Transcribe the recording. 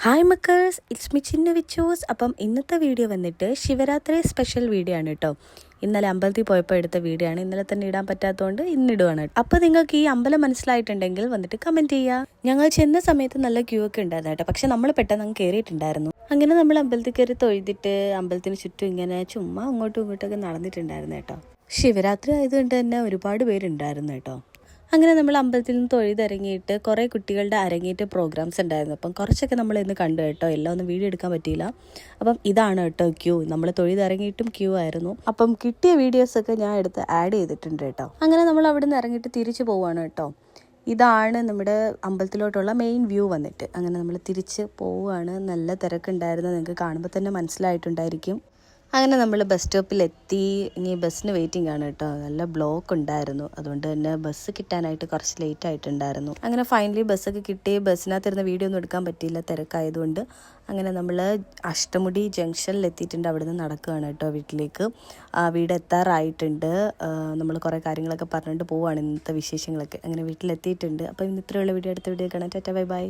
Hi makers it's മി ചിന്ന വിച്ചൂസ് അപ്പം ഇന്നത്തെ video വന്നിട്ട് Shivaratri special video ആണ് കേട്ടോ ഇന്നലെ അമ്പലത്തിൽ പോയപ്പോൾ എടുത്ത വീഡിയോ ആണ്. ഇന്നലെ തന്നെ ഇടാൻ പറ്റാത്തതുകൊണ്ട് ഇന്നിടുവാണ് അപ്പോൾ നിങ്ങൾക്ക് ഈ അമ്പലം മനസ്സിലായിട്ടുണ്ടെങ്കിൽ വന്നിട്ട് കമന്റ് ചെയ്യുക ഞങ്ങൾ ചെന്ന സമയത്ത് നല്ല ക്യൂ ഒക്കെ ഉണ്ടായിരുന്നു കേട്ടോ പക്ഷെ നമ്മൾ പെട്ടെന്ന് അങ്ങ് കയറിയിട്ടുണ്ടായിരുന്നു അങ്ങനെ നമ്മൾ അമ്പലത്തിൽ കയറി തൊഴുതിട്ട് അമ്പലത്തിന് ചുറ്റും ഇങ്ങനെ ചുമ്മാ അങ്ങോട്ടും ഇങ്ങോട്ടൊക്കെ നടന്നിട്ടുണ്ടായിരുന്നു കേട്ടോ ശിവരാത്രി ആയതുകൊണ്ട് തന്നെ ഒരുപാട് പേരുണ്ടായിരുന്നു കേട്ടോ അങ്ങനെ നമ്മൾ അമ്പലത്തിൽ നിന്ന് തൊഴുതിറങ്ങിയിട്ട് കുറേ കുട്ടികളുടെ അരങ്ങേറ്റ പ്രോഗ്രാംസ് ഉണ്ടായിരുന്നു. അപ്പം കുറച്ചൊക്കെ നമ്മൾ ഇന്ന് കണ്ടു കേട്ടോ. എല്ലാം ഒന്നും വീഡിയോ എടുക്കാൻ പറ്റിയില്ല. അപ്പം ഇതാണ് കേട്ടോ ക്യൂ നമ്മൾ തൊഴുതിറങ്ങിയിട്ടും ക്യൂ ആയിരുന്നു. അപ്പം കിട്ടിയ വീഡിയോസൊക്കെ ഞാൻ എടുത്ത് ആഡ് ചെയ്തിട്ടുണ്ട് കേട്ടോ. അങ്ങനെ നമ്മൾ അവിടെ നിന്ന് ഇറങ്ങിയിട്ട് തിരിച്ചു പോവാണ് കേട്ടോ. ഇതാണ് നമ്മുടെ അമ്പലത്തിലോട്ടുള്ള മെയിൻ വ്യൂ വന്നിട്ട്. അങ്ങനെ നമ്മൾ തിരിച്ച് പോവുകയാണ് നല്ല തിരക്കുണ്ടായിരുന്നു. നിങ്ങൾക്ക് കാണുമ്പോൾ തന്നെ മനസ്സിലായിട്ടുണ്ടായിരിക്കും. അങ്ങനെ നമ്മൾ ബസ് സ്റ്റോപ്പിലെത്തി ഇനി ബസ്സിന് വെയിറ്റിംഗ് ആണ് കേട്ടോ നല്ല ബ്ലോക്ക് ഉണ്ടായിരുന്നു. അതുകൊണ്ട് തന്നെ ബസ് കിട്ടാനായിട്ട് കുറച്ച് ലേറ്റ് ആയിട്ടുണ്ടായിരുന്നു. അങ്ങനെ ഫൈനലി ബസ്സൊക്കെ കിട്ടി. ബസ്സിനകത്തിരുന്ന് വീഡിയോ ഒന്നും എടുക്കാൻ പറ്റിയില്ല. തിരക്കായതുകൊണ്ട് അങ്ങനെ നമ്മൾ അഷ്ടമുടി ജംഗ്ഷനിൽ എത്തിയിട്ടുണ്ട്. അവിടെ നിന്ന് നടക്കുകയാണ് കേട്ടോ വീട്ടിലേക്ക്. ആ, വീട് എത്താറായിട്ടുണ്ട്. നമ്മൾ കുറേ കാര്യങ്ങളൊക്കെ പറഞ്ഞിട്ട് പോവുകയാണ് ഇന്നത്തെ വിശേഷങ്ങളൊക്കെ. അങ്ങനെ വീട്ടിലെത്തിയിട്ടുണ്ട്. അപ്പോൾ ഇന്ന് ഇത്രയുള്ള വീഡിയോ അടുത്ത വീഡിയോ കാണാൻ ടാറ്റ ബൈ ബൈ.